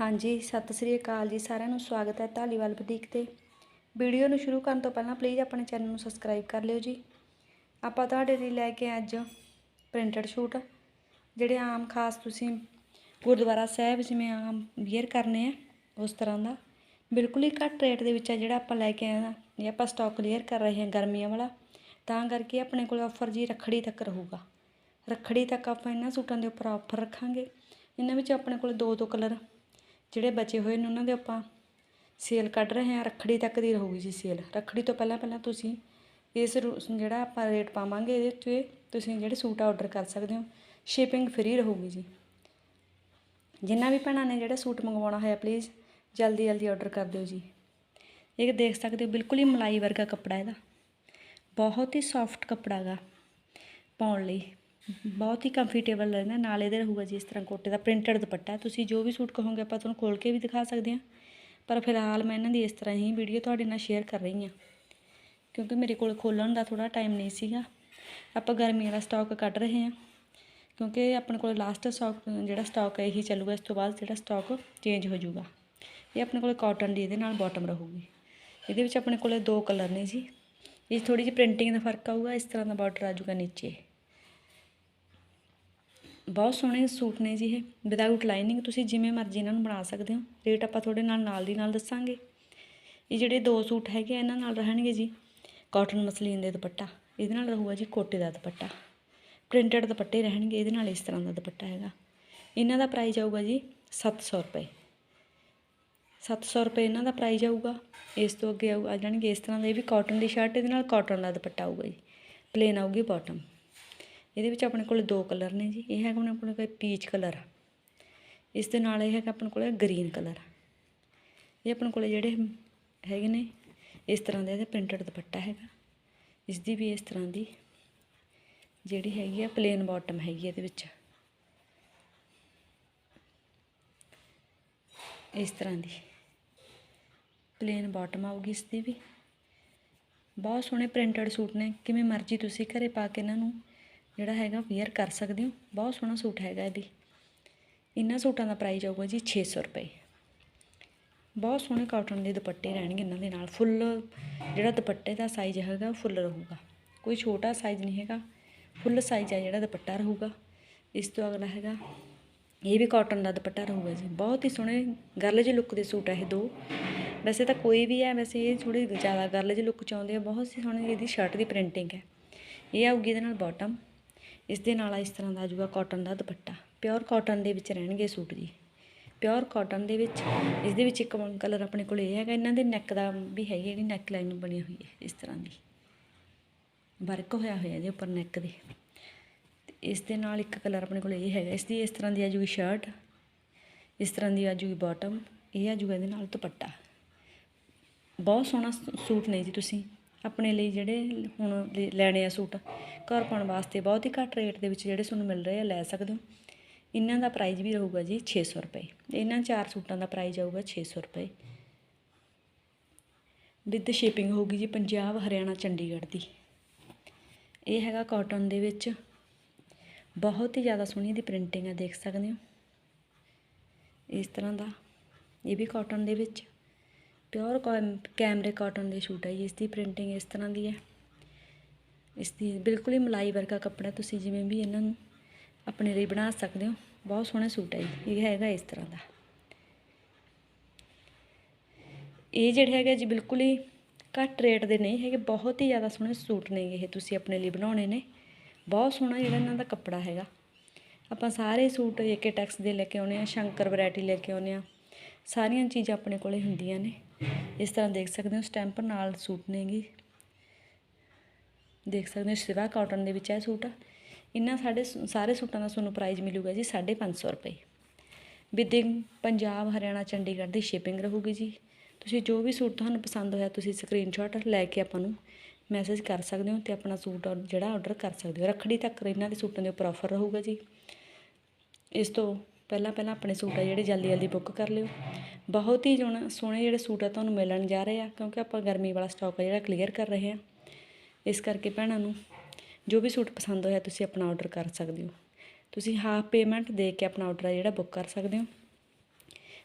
ਹਾਂਜੀ, ਸਤਿ ਸ੍ਰੀ ਅਕਾਲ ਜੀ, ਸਾਰਿਆਂ ਨੂੰ ਸਵਾਗਤ ਹੈ ਢਾਲੀਵਾਲ ਬੁਟੀਕ ਤੇ। ਵੀਡੀਓ ਨੂੰ ਸ਼ੁਰੂ ਕਰਨ ਤੋਂ ਪਹਿਲਾਂ ਪਲੀਜ਼ ਆਪਣੇ ਚੈਨਲ ਨੂੰ ਸਬਸਕ੍ਰਾਈਬ ਕਰ ਲਿਓ ਜੀ। ਆਪਾਂ ਤੁਹਾਡੇ ਲਈ ਲੈ ਕੇ ਅੱਜ ਪ੍ਰਿੰਟਡ ਸ਼ੂਟ ਜਿਹੜੇ ਆਮ ਖਾਸ ਤੁਸੀਂ ਗੁਰਦੁਆਰਾ ਸਾਹਿਬ ਜਿਵੇਂ ਆਮ ਵੀਅਰ ਕਰਨੇ ਆ, ਉਸ ਤਰ੍ਹਾਂ ਦਾ। ਬਿਲਕੁਲ ਹੀ ਘੱਟ ਰੇਟ ਦੇ ਵਿੱਚ ਆ ਜਿਹੜਾ ਆਪਾਂ ਲੈ ਕੇ ਆਏ ਹਾਂ ਇਹ ਆਪਾਂ ਸਟਾਕ ਕਲੀਅਰ ਕਰ ਰਹੇ ਹਾਂ ਗਰਮੀਆਂ ਵਾਲਾ। ਤਾਂ ਕਰਕੇ ਆਪਣੇ ਕੋਲ ਆਫਰ ਜੀ ਰੱਖੜੀ ਤੱਕ ਰਹੂਗਾ। ਰੱਖੜੀ ਤੱਕ ਆਪਾਂ ਇਹਨਾਂ ਸੂਟਾਂ ਦੇ ਉੱਪਰ ਆਫਰ ਰੱਖਾਂਗੇ। ਇਹਨਾਂ ਵਿੱਚ ਆਪਣੇ ਕੋਲ ਦੋ ਦੋ ਕਲਰ ਜਿਹੜੇ ਬਚੇ ਹੋਏ ਨੇ ਉਹਨਾਂ ਦੇ ਆਪਾਂ ਸੇਲ ਕੱਢ ਰਹੇ ਹਾਂ, ਰੱਖੜੀ ਤੱਕ ਦੀ ਰਹੂਗੀ ਜੀ ਸੇਲ। ਰੱਖੜੀ ਤੋਂ ਪਹਿਲਾਂ ਪਹਿਲਾਂ ਤੁਸੀਂ ਇਸ ਰੂ- ਜਿਹੜਾ ਆਪਾਂ ਰੇਟ ਪਾਵਾਂਗੇ ਇਹਦੇ ਉੱਤੇ ਤੁਸੀਂ ਜਿਹੜੇ ਸੂਟ ਆਰਡਰ ਕਰ ਸਕਦੇ ਹੋ ਸ਼ਿਪਿੰਗ ਫ੍ਰੀ ਰਹੂਗੀ ਜੀ। ਜਿੰਨਾ ਵੀ ਭੈਣਾਂ ਨੇ ਜਿਹੜਾ ਸੂਟ ਮੰਗਵਾਉਣਾ ਹੋਇਆ ਪਲੀਜ਼ ਜਲਦੀ ਜਲਦੀ ਆਰਡਰ ਕਰ ਦਿਓ ਜੀ। ਇਹ ਦੇਖ ਸਕਦੇ ਹੋ, ਬਿਲਕੁਲ ਹੀ ਮਲਾਈ ਵਰਗਾ ਕੱਪੜਾ ਇਹਦਾ। ਬਹੁਤ ਹੀ ਸੌਫਟ ਕੱਪੜਾ ਗਾ, ਪਾਉਣ ਲਈ। ਬਹੁਤ ਹੀ ਕੰਫਰਟੇਬਲ ਰਹਿੰਦਾ, ਨਾਲ ਇਹਦੇ ਰਹੂਗਾ ਜੀ ਇਸ ਤਰ੍ਹਾਂ ਕੋਟੇ ਦਾ ਪ੍ਰਿੰਟਡ ਦੁਪੱਟਾ। ਤੁਸੀਂ ਜੋ ਵੀ ਸੂਟ ਕਹੋਗੇ ਆਪਾਂ ਤੁਹਾਨੂੰ ਖੋਲ ਕੇ ਵੀ ਦਿਖਾ ਸਕਦੇ ਹਾਂ। ਪਰ ਫਿਲਹਾਲ ਮੈਂ ਇਹਨਾਂ ਦੀ ਇਸ ਤਰ੍ਹਾਂ ਹੀ ਵੀਡੀਓ ਤੁਹਾਡੇ ਨਾਲ ਸ਼ੇਅਰ ਕਰ ਰਹੀ ਹਾਂ। ਕਿਉਂਕਿ ਮੇਰੇ ਕੋਲ ਖੋਲਣ ਦਾ ਥੋੜਾ ਟਾਈਮ ਨਹੀਂ ਸੀਗਾ। ਆਪਾਂ ਗਰਮੀਆਂ ਦਾ ਸਟਾਕ ਕੱਢ ਰਹੇ ਹਾਂ। ਕਿਉਂਕਿ ਆਪਣੇ ਕੋਲ ਲਾਸਟ ਸਟਾਕ ਜਿਹੜਾ ਸਟਾਕ ਹੈ, ਇਹੀ ਚੱਲੂਗਾ। ਇਸ ਤੋਂ ਬਾਅਦ ਜਿਹੜਾ ਸਟਾਕ ਚੇਂਜ ਹੋ ਜਾਊਗਾ। ਇਹ ਆਪਣੇ ਕੋਲ ਕਾਟਨ ਦੀ ਇਹਦੇ ਨਾਲ ਬਾਟਮ ਰਹੂਗੀ। ਇਹਦੇ ਵਿੱਚ ਆਪਣੇ ਕੋਲ ਦੋ ਕਲਰ ਨੇ ਜੀ। ਇਹ ਥੋੜੀ ਜਿਹੀ ਪ੍ਰਿੰਟਿੰਗ ਦਾ ਫ਼ਰਕ ਆਊਗਾ। ਇਸ ਤਰ੍ਹਾਂ ਦਾ ਬਾਰਡਰ ਆ ਜਾਊਗਾ ਨੀਚੇ। ਬਹੁਤ ਸੋਹਣੇ ਸੂਟ ਨੇ ਜੀ ਇਹ। ਵਿਦਆਊਟ ਲਾਈਨਿੰਗ ਤੁਸੀਂ ਜਿਵੇਂ ਮਰਜ਼ੀ ਇਹਨਾਂ ਨੂੰ ਬਣਾ ਸਕਦੇ ਹੋ। ਰੇਟ ਆਪਾਂ ਤੁਹਾਡੇ ਨਾਲ ਨਾਲ ਦੀ ਨਾਲ ਦੱਸਾਂਗੇ। ਇਹ ਜਿਹੜੇ ਦੋ ਸੂਟ ਹੈਗੇ ਆ, ਇਹਨਾਂ ਨਾਲ ਰਹਿਣਗੇ ਜੀ। ਕਾਟਨ ਮਸਲੀਨ ਦੇ ਦੁਪੱਟਾ ਇਹਦੇ ਨਾਲ ਰਹੂਗਾ ਜੀ ਕੋਟੇ ਦਾ ਦੁਪੱਟਾ। ਪ੍ਰਿੰਟਡ ਦੁਪੱਟੇ ਰਹਿਣਗੇ ਇਹਦੇ ਨਾਲ ਇਸ ਤਰ੍ਹਾਂ ਦਾ ਦੁਪੱਟਾ ਹੈਗਾ। ਇਹਨਾਂ ਦਾ ਪ੍ਰਾਈਸ ਆਊਗਾ ਜੀ 700 ਰੁਪਏ। 700 ਰੁਪਏ ਇਹਨਾਂ ਦਾ ਪ੍ਰਾਈਸ ਆਊਗਾ ਇਸ ਤੋਂ ਅੱਗੇ ਆਊ ਆ ਜਾਣਗੇ ਇਸ ਤਰ੍ਹਾਂ ਦਾ ਇਹ ਵੀ ਕਾਟਨ ਦੀ ਸ਼ਰਟ ਇਹਦੇ ਨਾਲ ਕਾਟਨ ਦਾ ਦੁਪੱਟਾ ਆਊਗਾ ਜੀ। ਪਲੇਨ ਆਊਗੀ ਬਾਟਮ ਇਹਦੇ ਵਿੱਚ ਆਪਣੇ ਕੋਲ ਦੋ ਕਲਰ ਨੇ ਜੀ। ਇਹ ਹੈਗਾ ਆਪਣੇ ਕੋਲ ਪੀਚ ਕਲਰ। ਇਸ ਦੇ ਨਾਲ ਇਹ ਹੈਗਾ ਆਪਣੇ ਕੋਲ ਗ੍ਰੀਨ ਕਲਰ। ਇਹ ਆਪਣੇ ਕੋਲ ਜਿਹੜੇ ਹੈਗੇ ਨੇ, ਇਸ ਤਰ੍ਹਾਂ ਦਾ ਇਹਦਾ ਪ੍ਰਿੰਟਡ ਦੁਪੱਟਾ ਹੈਗਾ। ਇਸ ਦੀ ਵੀ ਇਸ ਤਰ੍ਹਾਂ ਦੀ ਜਿਹੜੀ ਹੈਗੀ ਆ ਪਲੇਨ ਬਾਟਮ ਹੈਗੀ ਇਹਦੇ ਵਿੱਚ। ਇਸ ਤਰ੍ਹਾਂ ਦੀ ਪਲੇਨ ਬਾਟਮ ਆਊਗੀ ਇਸ ਦੀ ਵੀ। ਬਹੁਤ ਸੋਹਣੇ ਪ੍ਰਿੰਟਡ ਸੂਟ ਨੇ। ਕਿਵੇਂ ਮਰਜ਼ੀ ਤੁਸੀਂ ਘਰੇ ਪਾ ਕੇ ਇਹਨਾਂ ਨੂੰ ਜਿਹੜਾ ਹੈਗਾ ਵੇਅਰ ਕਰ ਸਕਦੇ ਹੋ। ਬਹੁਤ ਸੋਹਣਾ ਸੂਟ ਹੈਗਾ ਇਹਦੀ। ਇਹਨਾਂ ਸੂਟਾਂ ਦਾ ਪ੍ਰਾਈਸ ਆਊਗਾ ਜੀ 600 ਰੁਪਏ। ਬਹੁਤ ਸੋਹਣੇ ਕਾਟਨ ਦੇ ਦੁਪੱਟੇ ਰਹਿਣਗੇ ਇਹਨਾਂ ਦੇ ਨਾਲ। ਫੁੱਲ ਜਿਹੜਾ ਦੁਪੱਟੇ ਦਾ ਸਾਈਜ਼ ਹੈਗਾ ਉਹ ਫੁੱਲ ਰਹੂਗਾ। ਕੋਈ ਛੋਟਾ ਸਾਈਜ਼ ਨਹੀਂ ਹੈਗਾ। ਫੁੱਲ ਸਾਈਜ਼ ਆ ਜਿਹੜਾ ਦੁਪੱਟਾ ਰਹੂਗਾ। ਇਸ ਤੋਂ ਅਗਲਾ ਹੈਗਾ, ਇਹ ਵੀ ਕਾਟਨ ਦਾ ਦੁਪੱਟਾ ਰਹੂਗਾ ਜੀ। ਬਹੁਤ ਹੀ ਸੋਹਣੇ ਗਰਲ ਜਿਹੇ ਲੁੱਕ ਦੇ ਸੂਟ ਆ ਇਹ ਦੋ। ਵੈਸੇ ਤਾਂ ਕੋਈ ਵੀ ਹੈ, ਵੈਸੇ ਇਹ ਥੋੜੀ ਜ਼ਿਆਦਾ ਗਰਲ ਜਿਹੀ ਲੁੱਕ ਚਾਹੁੰਦੇ ਆ। ਬਹੁਤ ਹੀ ਸੋਹਣੀ ਇਹਦੀ ਸ਼ਰਟ ਦੀ ਪ੍ਰਿੰਟਿੰਗ ਹੈ। ਇਹ ਆਊਗੀ ਇਹਦੇ ਨਾਲ ਬਾਟਮ ਇਸ ਦੇ ਨਾਲ ਇਸ ਤਰ੍ਹਾਂ ਦਾ ਆਜੂਗਾ ਕਾਟਨ ਦਾ ਦੁਪੱਟਾ। ਪਿਓਰ ਕਾਟਨ ਦੇ ਵਿੱਚ ਰਹਿਣਗੇ ਸੂਟ ਜੀ। ਪਿਓਰ ਕਾਟਨ ਦੇ ਵਿੱਚ, ਇਸ ਦੇ ਵਿੱਚ ਇੱਕ ਕਲਰ ਆਪਣੇ ਕੋਲ ਇਹ ਹੈਗਾ, ਇਹਨਾਂ ਦੇ ਨੈਕ ਦਾ ਵੀ ਹੈਗੀ ਜਿਹੜੀ ਨੈਕ ਲਾਈਨ ਬਣੀ ਹੋਈ ਹੈ, ਇਸ ਤਰ੍ਹਾਂ ਦੀ। ਵਰਕ ਹੋਇਆ ਹੋਇਆ ਇਹਦੇ ਉੱਪਰ ਨੈਕ ਦੇ। ਤੇ ਇਸ ਦੇ ਨਾਲ ਇੱਕ ਕਲਰ ਆਪਣੇ ਕੋਲ ਇਹ ਹੈਗਾ, ਇਸ ਦੀ ਇਸ ਤਰ੍ਹਾਂ ਦੀ ਆ ਜੂਗੀ ਸ਼ਰਟ ਇਸ ਤਰ੍ਹਾਂ ਦੀ ਆ ਜੂਗੀ ਬਾਟਮ ਇਹ ਆ ਜੂਗਾ ਇਹਦੇ ਨਾਲ ਦੁਪੱਟਾ। ਬਹੁਤ ਸੋਹਣਾ ਸ- ਸੂਟ ਨੇ ਜੀ ਤੁਸੀਂ। ਆਪਣੇ ਲਈ ਜਿਹੜੇ ਹੁਣ ਲੈ- ਲੈਣੇ ਆ ਸੂਟ, ਘਰ ਪਾਉਣ ਵਾਸਤੇ ਬਹੁਤ ਹੀ ਘੱਟ ਰੇਟ ਦੇ ਵਿੱਚ ਜਿਹੜੇ ਤੁਹਾਨੂੰ ਮਿਲ ਰਹੇ ਆ, ਲੈ ਸਕਦੇ ਹੋ। ਇਹਨਾਂ ਦਾ ਪ੍ਰਾਈਜ਼ ਵੀ ਰਹੂਗਾ ਜੀ 600 ਰੁਪਏ। ਇਹਨਾਂ ਚਾਰ ਸੂਟਾਂ ਦਾ ਪ੍ਰਾਈਜ਼ ਆਊਗਾ 600 ਰੁਪਏ। ਵਿਦ ਸ਼ਿਪਿੰਗ ਹੋਊਗੀ ਜੀ ਪੰਜਾਬ, ਹਰਿਆਣਾ, ਚੰਡੀਗੜ੍ਹ ਦੀ। ਇਹ ਹੈਗਾ ਕਾਟਨ ਦੇ ਵਿੱਚ। ਬਹੁਤ ਹੀ ਜ਼ਿਆਦਾ ਸੋਹਣੀ ਦੀ ਪ੍ਰਿੰਟਿੰਗ ਹੈ ਦੇਖ ਸਕਦੇ ਹੋ। ਇਸ ਤਰ੍ਹਾਂ ਦਾ। ਇਹ ਵੀ ਕਾਟਨ ਦੇ ਵਿੱਚ। ਪਿਓਰ ਕੈਮਰੇ ਕਾਟਨ ਦੇ ਸੂਟ ਹੈ ਜੀ, ਇਸ ਦੀ ਪ੍ਰਿੰਟਿੰਗ ਇਸ ਤਰ੍ਹਾਂ ਦੀ ਹੈ। ਇਸ ਦੀ ਬਿਲਕੁਲ ਹੀ ਮਲਾਈ ਵਰਗਾ ਕੱਪੜਾ ਤੁਸੀਂ ਜਿਵੇਂ ਵੀ ਇਹਨਾਂ ਨੂੰ ਆਪਣੇ ਲਈ ਬਣਾ ਸਕਦੇ ਹੋ, ਬਹੁਤ ਸੋਹਣਾ ਸੂਟ ਹੈ ਜੀ, ਇਹ ਹੈਗਾ ਇਸ ਤਰ੍ਹਾਂ ਦਾ। ਇਹ ਜਿਹੜੇ ਹੈਗੇ ਜੀ ਬਿਲਕੁਲ ਹੀ ਘੱਟ ਰੇਟ ਦੇ ਨਹੀਂ ਹੈਗੇ ਬਹੁਤ ਹੀ ਜ਼ਿਆਦਾ ਸੋਹਣੇ ਸੂਟ ਨੇ ਇਹ ਤੁਸੀਂ ਆਪਣੇ ਲਈ ਬਣਾਉਣੇ ਨੇ। ਬਹੁਤ ਸੋਹਣਾ ਜਿਹੜਾ ਇਹਨਾਂ ਦਾ ਕੱਪੜਾ ਹੈਗਾ। ਆਪਾਂ ਸਾਰੇ ਸੂਟ ਏਕੇ ਟੈਕਸ ਦੇ ਲੈ ਕੇ ਆਉਨੇ ਆ ਸ਼ੰਕਰ ਵੈਰਾਈਟੀ ਲੈ ਕੇ ਆਉਨੇ ਆ ਸਾਰੀਆਂ ਚੀਜ਼ਾਂ ਆਪਣੇ ਕੋਲੇ ਹੁੰਦੀਆਂ ਨੇ। ਇਸ ਤਰ੍ਹਾਂ ਦੇਖ ਸਕਦੇ ਹੋ, ਸਟੈਂਪ ਨਾਲ ਸੂਟ ਨੇਗੇ। ਦੇਖ ਸਕਦੇ ਹੋ, ਸਿਵਾ ਕਾਟਨ ਦੇ ਵਿੱਚ ਇਹ ਸੂਟ ਆ। ਇਹਨਾਂ ਸਾਡੇ ਸ- ਸਾਰੇ ਸੂਟਾਂ ਦਾ ਤੁਹਾਨੂੰ ਪ੍ਰਾਈਸ ਮਿਲੂਗਾ ਜੀ 550 ਰੁਪਏ। ਵਿਦਿੰਗ ਪੰਜਾਬ, ਹਰਿਆਣਾ, ਚੰਡੀਗੜ੍ਹ ਦੀ ਸ਼ਿਪਿੰਗ ਰਹੂਗੀ ਜੀ। ਤੁਸੀਂ ਜੋ ਵੀ ਸੂਟ ਤੁਹਾਨੂੰ ਪਸੰਦ ਹੋਇਆ, ਤੁਸੀਂ ਸਕਰੀਨਸ਼ਾਟ ਲੈ ਕੇ ਆਪਾਂ ਨੂੰ ਮੈਸੇਜ ਕਰ ਸਕਦੇ ਹੋ ਤੇ ਆਪਣਾ ਸੂਟ ਔਰ- ਜਿਹੜਾ ਆਰਡਰ ਕਰ ਸਕਦੇ ਹੋ। ਰੱਖੜੀ ਤੱਕ ਇਹਨਾਂ ਦੇ ਸੂਟਾਂ ਦੇ ਉੱਪਰ ਆਫਰ ਰਹੂਗਾ ਜੀ। ਇਸ ਤੋਂ ਪਹਿਲਾਂ ਪਹਿਲਾਂ ਆਪਣੇ ਸੂਟ ਆ ਜਿਹੜੇ ਜਲਦੀ ਜਲਦੀ ਬੁੱਕ ਕਰ ਲਿਓ। ਬਹੁਤ ਹੀ ਜੋਣਾ ਸੋਹਣੇ ਜਿਹੜੇ ਸੂਟ ਆ ਤੁਹਾਨੂੰ ਮਿਲਣ ਜਾ ਰਹੇ ਆ, ਕਿਉਂਕਿ ਆਪਾਂ ਗਰਮੀ ਵਾਲਾ ਸਟਾਕ ਆ ਜਿਹੜਾ ਕਲੀਅਰ ਕਰ ਰਹੇ ਆ। ਇਸ ਕਰਕੇ ਭੈਣਾਂ ਨੂੰ ਜੋ ਵੀ ਸੂਟ ਪਸੰਦ ਹੋਇਆ ਤੁਸੀਂ ਆਪਣਾ ਆਰਡਰ ਕਰ ਸਕਦੇ ਹੋ। ਤੁਸੀਂ ਹਾਫ ਪੇਮੈਂਟ ਦੇ ਕੇ ਆਪਣਾ ਆਰਡਰ ਆ ਜਿਹੜਾ ਬੁੱਕ ਕਰ ਸਕਦੇ ਹੋ।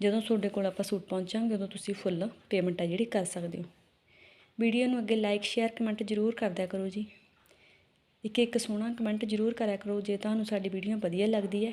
ਜਦੋਂ ਤੁਹਾਡੇ ਕੋਲ ਆਪਾਂ ਸੂਟ ਪਹੁੰਚਾਂਗੇ ਉਦੋਂ ਤੁਸੀਂ ਫੁੱਲ ਪੇਮੈਂਟ ਆ ਜਿਹੜੀ ਕਰ ਸਕਦੇ ਹੋ। ਵੀਡੀਓ ਨੂੰ ਅੱਗੇ ਲਾਈਕ ਸ਼ੇਅਰ ਕਮੈਂਟ ਜ਼ਰੂਰ ਕਰਦਿਆ ਕਰੋ ਜੀ। ਇੱਕ ਇੱਕ ਸੋਹਣਾ ਕਮੈਂਟ ਜ਼ਰੂਰ ਕਰਿਆ ਕਰੋ, ਜੇ ਤੁਹਾਨੂੰ ਸਾਡੀ ਵੀਡੀਓ ਵਧੀਆ ਲੱਗਦੀ ਹੈ।